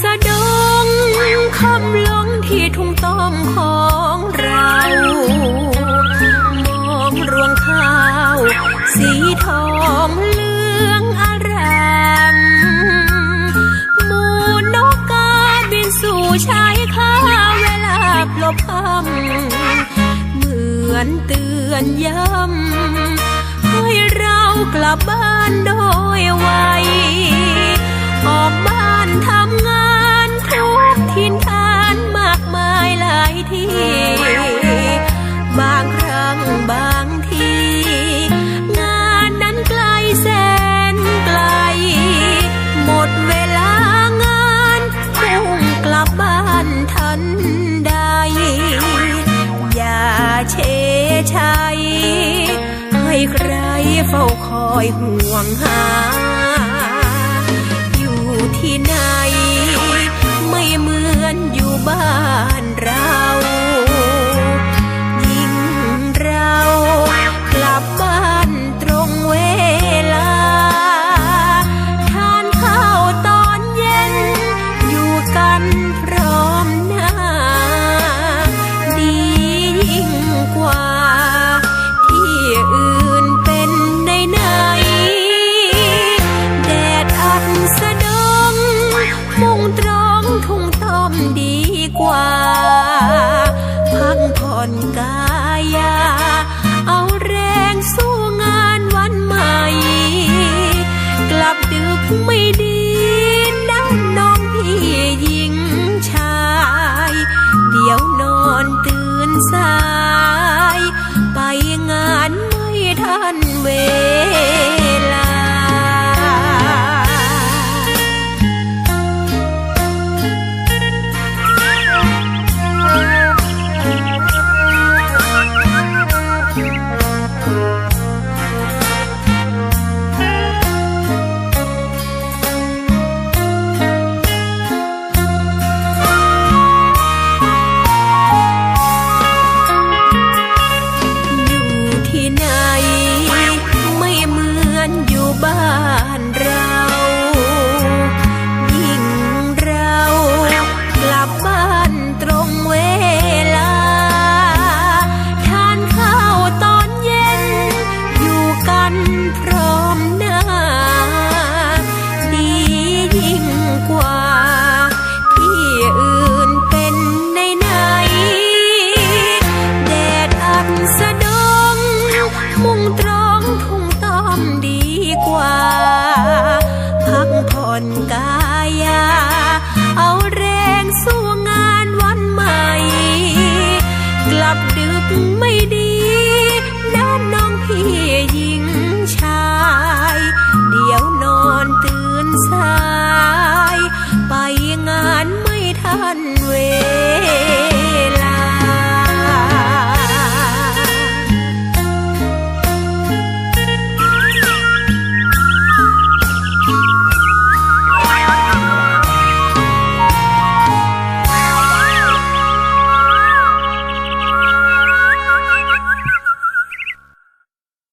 สะดงคำลงที่ทุ่งต้อมของเรา มองรวงข้าว สีทองเหลืองอารามหมู่นกกาบินสู่ชายคาเวลาปลบค่ำเหมือนเตือนย้ำให้เรากลับบ้านโดย เชชัยให้ใครเฝ้าคอยห่วงหา yeah.